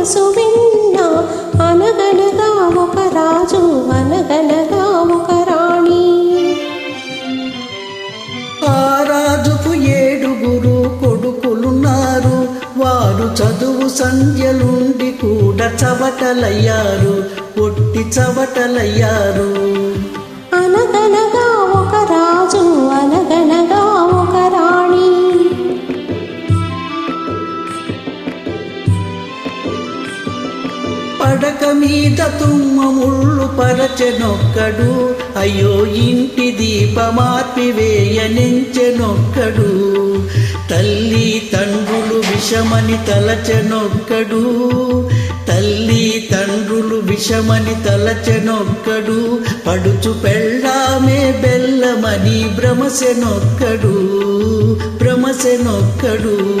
మనసు విన్నా అనగనగా ఒక రాజు అనగనగా ఒక రాణి. ఆ రాజుకు ఏడుగురు కొడుకులున్నారు. వారు చదువు సంధ్యలుండి కూడా చవటలయ్యారు పొట్టి చవటలయ్యారు. పడక మీద తుమ్మ ముళ్ళు పరచెనొక్కడు. అయ్యో ఇంటి దీపమార్పివేయనించెనొక్కడు తల్లి తండ్రులు విషమని తలచెనొక్కడు. తల్లి తండ్రులు విషమని తలచెనొక్కడు. పడుచు పెళ్ళామే బెల్లమని భ్రమసెనొక్కడు. భ్రమసెనొక్కడు.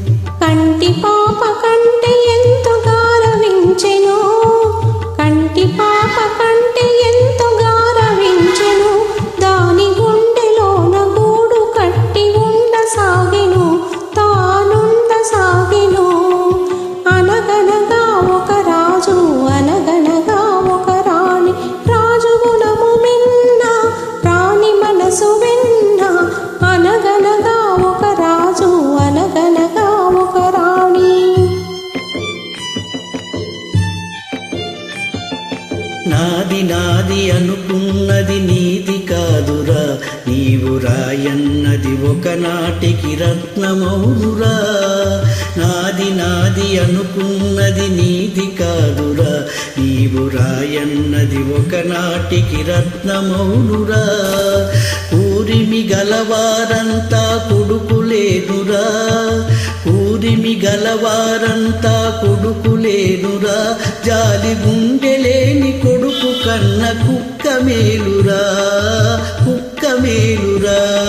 నాది నాది అనుకున్నది నీది కాదురా. నీవు రాయన్నది ఒకనాటికి రత్నమౌనురా నాది నాది అనుకున్నది నీది కాదురా. నీవు రాయన్నది ఒకనాటికి రత్నమౌనురా కూరిమి గలవారంతా గలవారంతా కొడుకులేనురా. జాలి గుండెలేని కొడుకు కన్న కుక్క మేలురా. కుక్క మేలురా.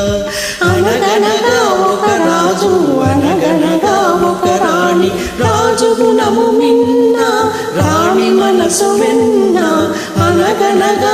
అనగనగా ఒక రాజు అనగనగా ఒక రాణి. రాజు గుణము మిన్న రాణి మనసు వెన్న. అనగనగా